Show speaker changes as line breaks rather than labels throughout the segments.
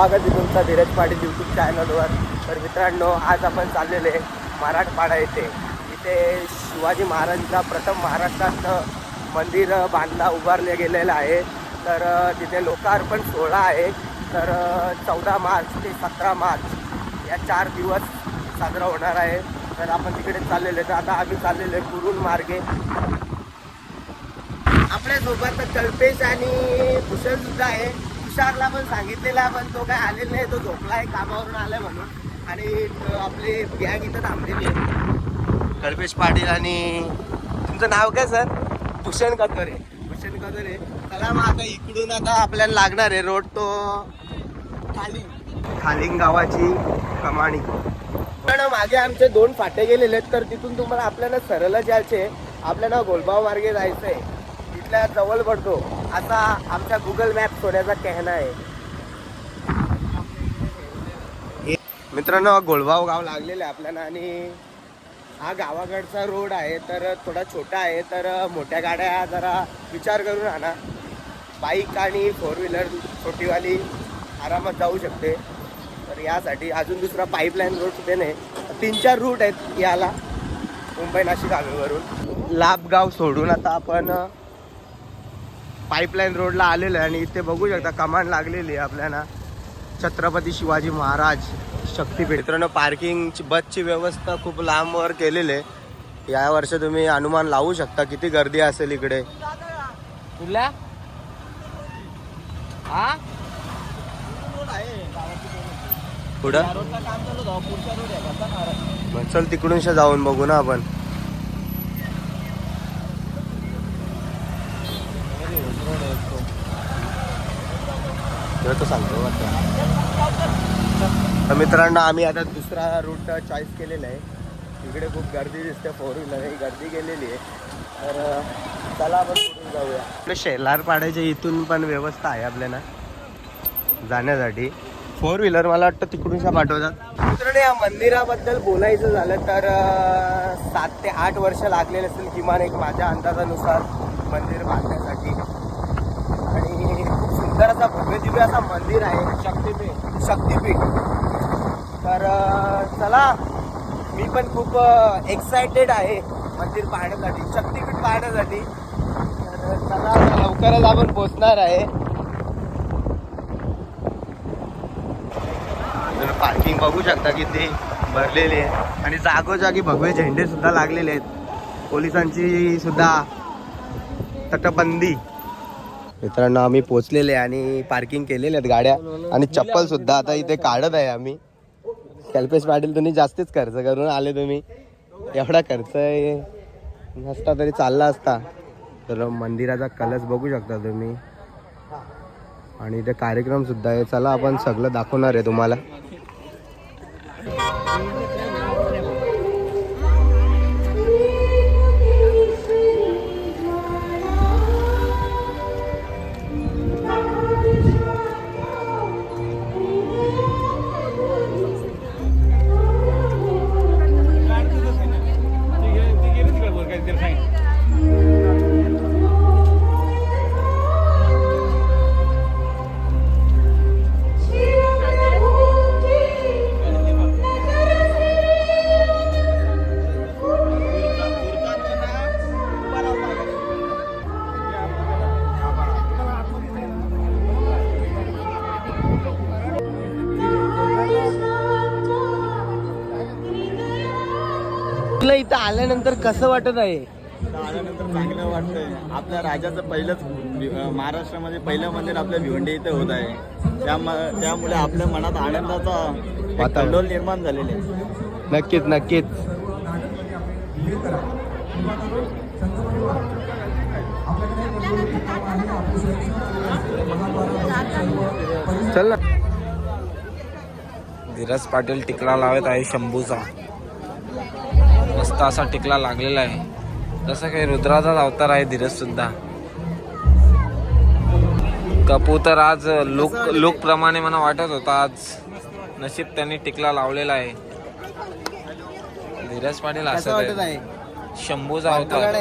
स्वागत आहे तुमचा धीरज पाटील यूट्यूब चॅनलवर तर मित्रांनो आज आपण चाललेले आहे मराठवाडा येथे. इथे शिवाजी महाराजांचा प्रथम महाराष्ट्रात मंदिर बांधला उभारले गेलेलं आहे. तर तिथे लोकार्पण सोहळा आहे. तर चौदा मार्च ते सतरा मार्च या चार दिवस साजरा होणार आहे. तर आपण तिकडे चाललेले तर आता आम्ही चाललेलो आहे कुरुल मार्गे. आपल्यासोबत कल्पेश आणि भूषण सुद्धा आहे. तुषारला पण सांगितलेला पण तो काय आलेला नाही तो झोपला आहे कामावरून आलाय म्हणून. आणि आपले गॅग इथं थांबलेली आहे कल्पेश पाटील आणि तुमचं नाव काय सर? भूषण कतोरे भूषण कतोरे चला मग आता इकडून आता आपल्याला लागणार आहे रोड तो खाली. खालिंग गावाची कमाणी पण मागे आमचे दोन फाटे गेलेले आहेत तर तिथून तुम्हाला आपल्याला सरळ जायचे आपल्याला गोलबाव मार्गे जायचं आहे आपल्या जवळ पडतो असा आमच्या गुगल मॅप सोड्याचा कहना आहे. मित्रांनो घोळवाव गाव लागलेलं आहे आपल्याला आणि हा गावाकडचा रोड आहे तर थोडा छोटा आहे तर मोठ्या गाड्या जरा विचार करून आणा. बाईक आणि फोर व्हीलर छोटीवाली आरामात जाऊ शकते. तर यासाठी अजून दुसरा पाईपलाईन रोड सुद्धा नाही. तीन चार रूट आहेत याला. मुंबई नाशिक हायवेवरून लाभगाव सोडून आता आपण पाईपलाईन रोडला आलेलो आहे आणि इथे बघू शकता कमान लागलेली आहे आपल्याला. छत्रपती शिवाजी महाराज शक्तीपीठ. मित्रांनो पार्किंगची बसची व्यवस्था खूप लांबवर केलेली आहे. या वर्षी तुम्ही अनुमान लावू शकता किती गर्दी असेल इकडे.
हा?
पुढं?
चालू होतं पुढच्या रोड आहे कसा महाराज
मग चल तिकडून शा जाऊन बघू ना आपण
रोड आहे तो
तेव्हा तो सांगतो तर मित्रांनो आम्ही आता दुसरा रूट चॉईस केलेला आहे. इकडे खूप गर्दी दिसते फोर व्हीलर ही गर्दी गेलेली आहे. तर चला आपण कुठून जाऊया. आपलं शेलार पाड्याच्या इथून पण व्यवस्था आहे आपल्याला जाण्यासाठी. फोर व्हीलर मला वाटतं तिकडूनशा पाठवतात. मित्रांनो या मंदिराबद्दल बोलायचं झालं तर सात ते आठ वर्ष लागलेले असेल किमान एक माझ्या अंदाजानुसार मंदिर बांधण्यासाठी. आणि सुंदर असा भव्य दिव्य असा मंदिर आहे शक्तीपीठ. शक्तीपीठ. तर चला मी पण खूप एक्सायटेड आहे मंदिर पाहण्यासाठी शक्तीपीठ पाहण्यासाठी. तर चला लवकरच आपण पोचणार आहे. पार्किंग बघू शकता किती भरलेली आहे. आणि जागोजागी भगवे झेंडे सुद्धा लागलेले आहेत. पोलिसांची सुद्धा तटबंदी. मित्रांनो आम्ही पोचलेले आहे आणि पार्किंग केलेले आहेत गाड्या आणि चप्पल सुद्धा. आता इथे काढत आहे आम्ही. कल्पेश पाटील तुम्ही जास्तीच खर्च करून आले तुम्ही. एवढा खर्च नसता तरी चालला असता. तर मंदिराचा कलश बघू शकता तुम्ही. आणि इथे कार्यक्रम सुद्धा आहे. चला आपण सगळं दाखवणार आहे तुम्हाला. तुला इथं आल्यानंतर कसं वाटत आहे?
आल्यानंतर चांगलं वाटतंय. आपल्या राजाचं पहिलंच महाराष्ट्रामध्ये पहिलं मंदिर आपल्या भिवंडी इथे होत आहे. त्याम- त्यामुळे आपल्या मनात आनंदाचा
वातावरण.
निर्माण झालेले आहे.
नक्कीच नक्कीच. चल ना.
धीरज पाटील टिकला लावत आहे शंभूचा. मस्त असा टिकला लागलेला आहे. जसं काही रुद्राचाच अवतार आहे धीरज सुद्धा. कपू तर आज लुक लुक प्रमाणे मला वाटत होता. आज नशीब त्यांनी टिकला लावलेला आहे. धीरज पाटील असं आहे. शंभूचा अवतार?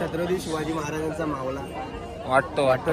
छत्रपती शिवाजी महाराजांचा मावला.
वाटतो वाटतो.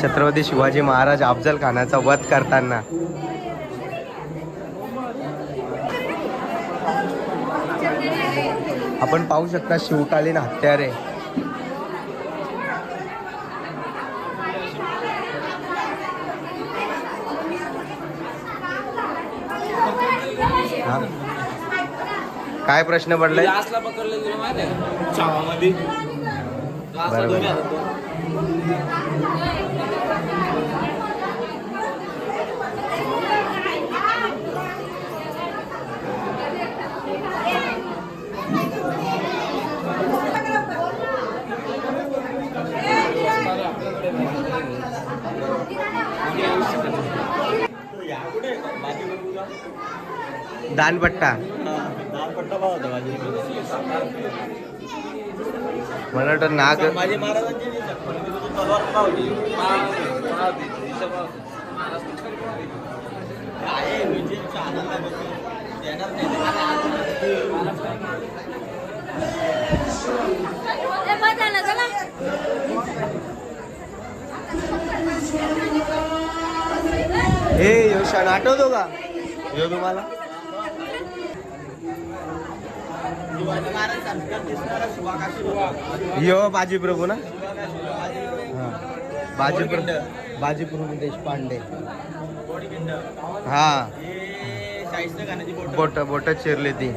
छत्रपती शिवाजी महाराज अफजल खानाचा वध करताना. आपण पाहू शकता शिवकालीन हत्यारे? काय प्रश्न पडलाय?
पकडलं
दानपट्टा
दानपट्टा पाहा होता
मला वाटतं नाग.
माझी महाराजांची तलवार होती. आहे?
हे यो क्षण आठवतो का यो तुम्हाला. यो बाजी प्रभू ना
शुभाकाशी
हा. बाजी
गोडखिंड.
प्रभू बाजी प्रभू देशपांडे. हा
बोट
बोट चिरली ती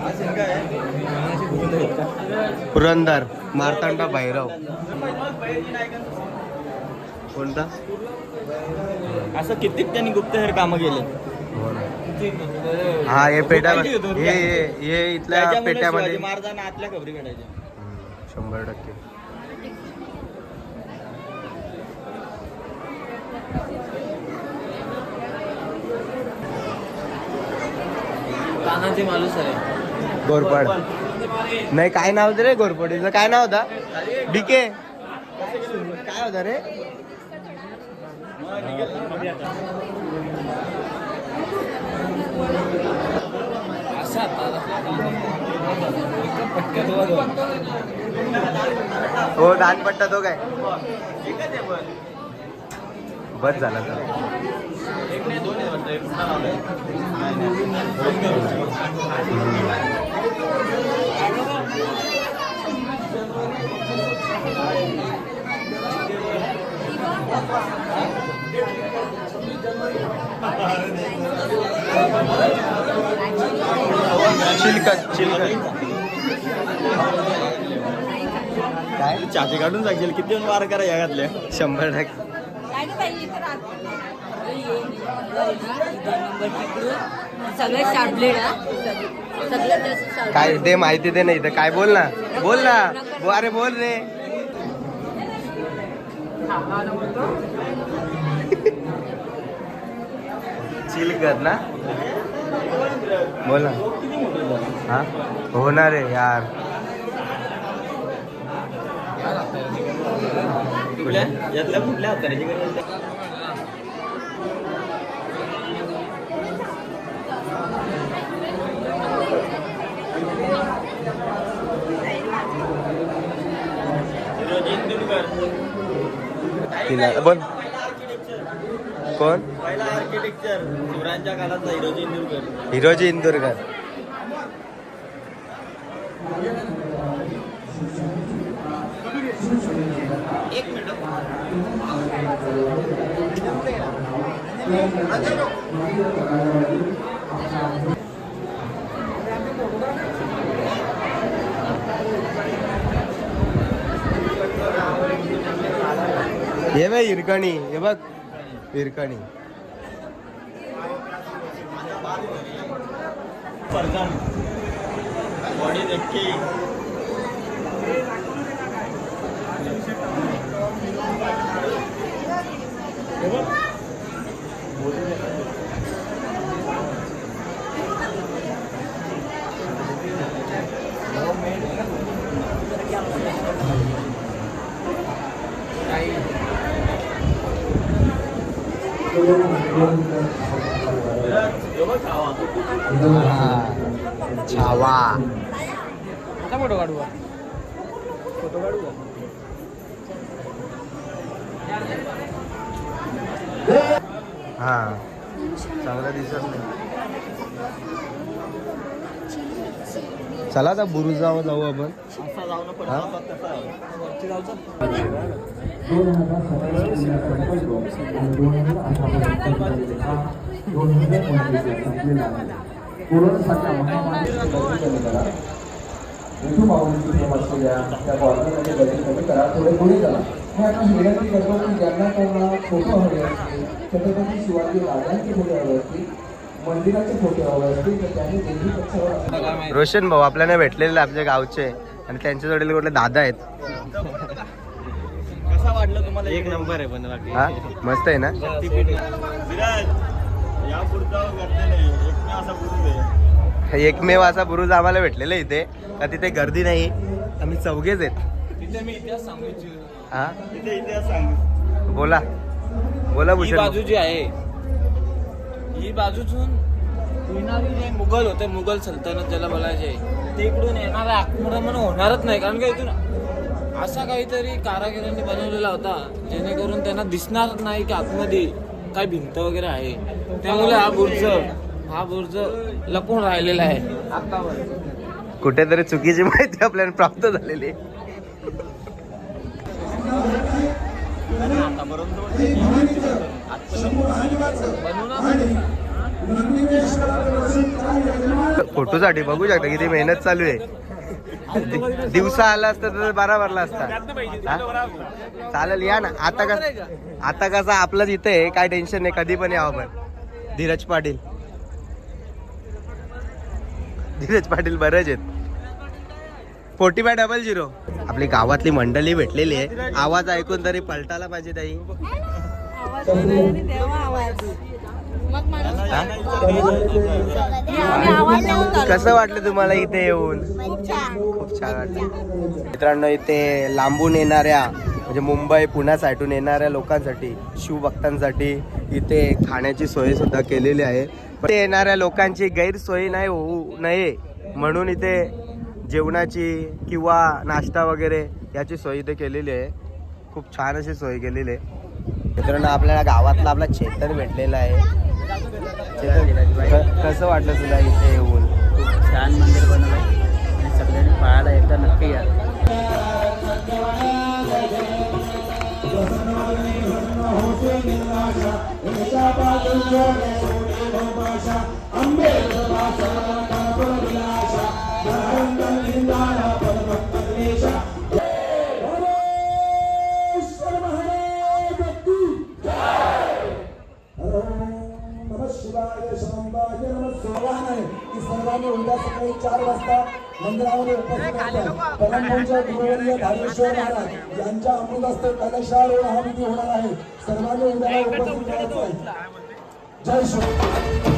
हा सिंग आहे
पुरंदर मार्तांडा भैरव. कोणता?
असं कित्येक त्यांनी गुप्तहेर कामं केले?
हा हे पेट्या
पाहिजे होतं?
हे हे हे इथल्या पेट्यामध्ये
महाराजांना आतल्या खबरी काढायच्या.
शंभर टक्के.
तानाजी मालूस आहे.
गोरपड नाही काय नाव होतं रे गोरपडीचं काय नाव होता? डीके काय होतं रे? हो दानपट्टा तो काय? बस झाला तर
एक नाही दोन आहे वाटतं. एक पुन्हा लावलंय. नाही, नाही.
चिलकत चिलकत काय?
छाती काढून सांगशील किती वार करा या घातल्या?
शंभर टक्के. काय दे माहिती दे नाही तर काय बोल ना? बोल ना. अरे बोल रे. चिलकत ना बोल। ना हा? होणार आहे यार।
कुठल्या यातल्या कुठल्या हाताची गरज
तिला बोल. कोण?
हिरोजी इंदुरकर.
हिरोजी इंदुरकर.
एक
हे बघ हिरकणी हे बघ हिरकणी
बॉडी नक्की
छावा
फोटो काढू
हा चांगला दिसत नाही चला आता बुरुजावर जाऊ आपण
असा जाऊ पण
हा?
असा तसा
दोन हजार सतरा आणि दोन हजार अठरापर्यंत हा दोन हजार पंचवीसला संपलेला आहे कोरोनासारख्या महामारीची गती कमी करा विठू माऊलीची सेवा असलेल्या त्या बॉर्डरमध्ये गती कमी करा थोडे पुढे करा मी आता विनंती करतो की ज्यांना त्यांना फोटो हवे असतील छत्रपती शिवाजी राजांचे
रोशन भाऊ आपल्याला भेटलेले आपल्या गावचे आणि त्यांच्या जोडीला कुठले दादा आहेत.
कसा वाटलं तुम्हाला एक नंबर? आहे पण
हा? मस्त आहे ना? एकमेव असा बुरुज आम्हाला भेटलेला इथे. का तिथे गर्दी नाही? आम्ही चौघेच आहेत.
तिथे मी इतिहास सांगू इच्छितो
हा?
इथे इतिहास सांग.
बोला. बोला भूषण
बाजू जी आहे ही बाजूतून येणारी जे मुघल होते मुघल सल्तनत ज्याला बोलायचे ते इकडून येणारे आक्रमण होणारच नाही. कारण का इथून असा काहीतरी कारागिरांनी बनवलेला होता जेणेकरून त्यांना दिसणार नाही की आतमध्ये काय भिंत वगैरे आहे. त्यामुळे हा बुर्ज हा बुर्ज लपून राहिलेला आहे. आतावर
कुठेतरी चुकीची माहिती आपल्याला प्राप्त झालेली आहे. फोटोसाठी बघू शकता किती मेहनत चालू आहे. दिवसा आला असता तर बारा भरला असता. चालेल या ना. आता कस आता कसं आपलंच इथे आहे. काय टेन्शन नाही. कधी पण यावं पण. धीरज पाटील. धीरज पाटील बरेच आहेत. Forty five double zero. आपली गावातली मंडळी भेटलेली आहे. आवाज ऐकून तरी पलटायला पाहिजे ताई. कसं वाटलं तुम्हाला इथे येऊन? खूप छान. वाटलं. मित्रांनो इथे लांबून येणाऱ्या म्हणजे मुंबई पुण्या साईडून येणाऱ्या लोकांसाठी शिवभक्तांसाठी इथे खाण्याची सोय सुद्धा केलेली आहे. इथे येणाऱ्या लोकांची गैरसोय नाही होऊ नये म्हणून इथे जेवणाची किंवा नाश्ता वगैरे याची सोय इथे केलेली आहे. खूप छान अशी सोय केलेली आहे. मित्रांनो आपल्याला गावातला आपला चेतन भेटलेला आहे. कसं वाटलं तुला इथे येऊन?
छान मंदिर बनवलं. आणि सगळ्यांनी पाहायला एकदा नक्की या.
नमः की उद्या सकाळी चार वाजता मंदिरामध्ये उपस्थित राहायचं परमपूज्य गुरुवर्य धारेश्वर महाराज यांच्या अमृतस्थ कलशारोहण हा विधी होणार आहे सर्वांनी उद्याला उपस्थित राहायचं आहे. जय श्री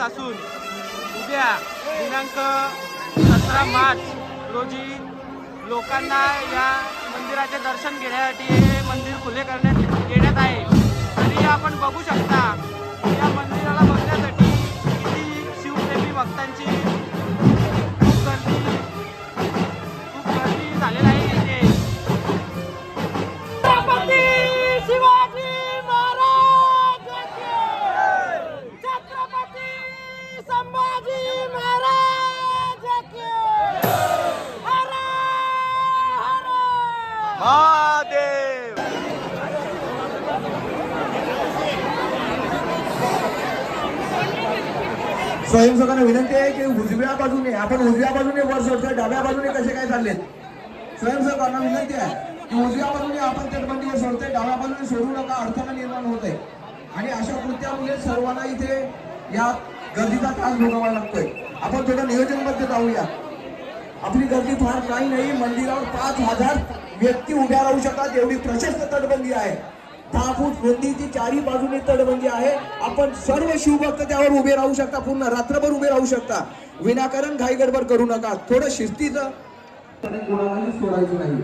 असून उद्या दिनांक सतरा मार्च रोजी लोकांना या मंदिराचे दर्शन घेण्यासाठी हे मंदिर खुले करण्यात येण्यात आहे. आणि आपण बघू शकता या मंदिराला बघण्यासाठी किती शिवप्रेमी भक्तांची
स्वयंसेवकांना विनंती आहे की उजव्या बाजूने आपण उजव्या बाजूने वर सोडतोय डाव्या बाजूने कसे काय चालले स्वयंसेवकांना विनंती आहे की उजव्या बाजूने आपण तटबंदीवर सोडतोय डाव्या बाजूने सोडू नका अडथळा निर्माण होत आहे आणि अशा कृत्यामुळे सर्वांना इथे या गर्दीचा त्रास भोगावा लागतोय. आपण थोडं नियोजनबद्ध जाऊया. आपली गर्दी फार काही नाही मंदिरावर पाच हजार व्यक्ती उभ्या राहू शकतात एवढी प्रशस्त तटबंदी आहे. दहा फूट चारी बाजूने तटबंदी आहे. आपण सर्व शिवभक्त त्यावर उभे राहू शकता पूर्ण रात्रभर उभे राहू शकता. विनाकारण घाई गडबड करू नका. थोडं शिस्तीचं. कोणालाही सोडायचं नाही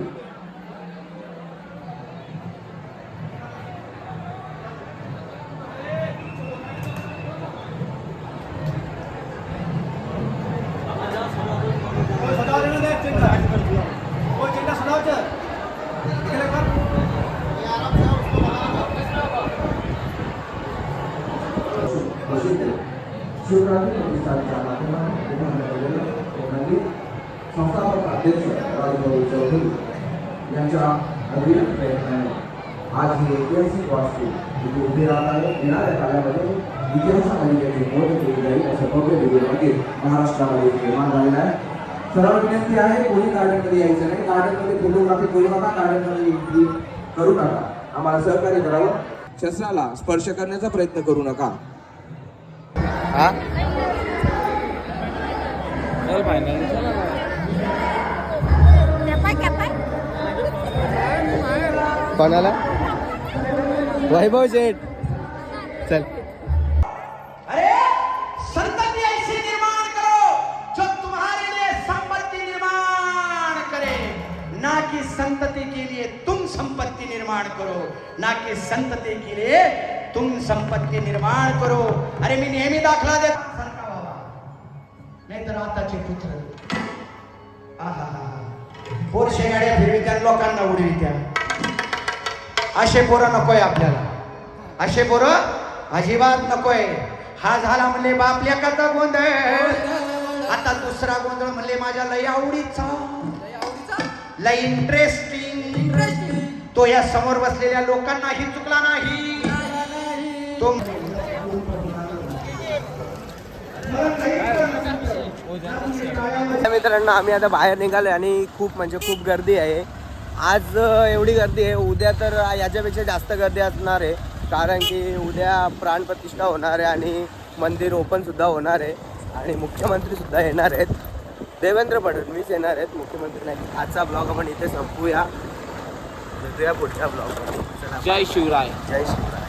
शिवरात्री प्रतिष्ठानच्या माध्यमातून उभारण्यात आलेलं हे मंदिर संस्थापक अध्यक्ष राजभाऊ चौधरी यांच्या अविरत प्रयत्नाने आज ही ऐतिहासिक वास्तू इथे उभी राहत आहे येणाऱ्या काळामध्ये इतिहासामध्ये त्याची नोंद केली जाईल असं भव्य दिव्य मंदिर महाराष्ट्रामध्ये निर्माण झालेलं आहे. सर्व विनंती आहे कोणी गार्डनमध्ये यायचं नाही. गार्डनमध्ये फोटोग्राफी करू नका गार्डनमध्ये एंट्री करू नका. आम्हाला सहकार्य करावं. शस्त्राला स्पर्श करण्याचा प्रयत्न करू नका.
हा? कोणाला? वैभव शेठ चल.
निर्माण करो ना कि संतति के लिए तुम संपत्ति निर्माण करो। अरे मी नेहमी दाखला देत सारखा व्हावा नाहीतर आताचे पुत्र आहा पोरशे गाड्या फिरवित्या लोकांना उडवित्या असे पोरं नकोय आपल्याला। असे पोरं अजिबात नकोय। हा झाला म्हणले बाप लेकाचा गोंधळ। आता दुसरा गोंधळ म्हणले माझ्या लय आवडीचा। लय इंटरेस्टिंग तो या समोर बसलेल्या लोकांनाही चुकला नाही. तो
मित्रांनो आम्ही आता बाहेर निघालो आणि खूप म्हणजे खूप गर्दी आहे. आज एवढी गर्दी आहे उद्या तर याच्यापेक्षा जास्त गर्दी असणार आहे कारण की उद्या प्राणप्रतिष्ठा होणार आहे आणि मंदिर ओपन सुद्धा होणार आहे आणि मुख्यमंत्री सुद्धा येणार आहेत. देवेंद्र फडणवीस येणार आहेत मुख्यमंत्री नाही आजचा ब्लॉग आपण इथे संपूया. भेटूया पुढच्या ब्लॉग
जय शिवराय.
जय श्रीराम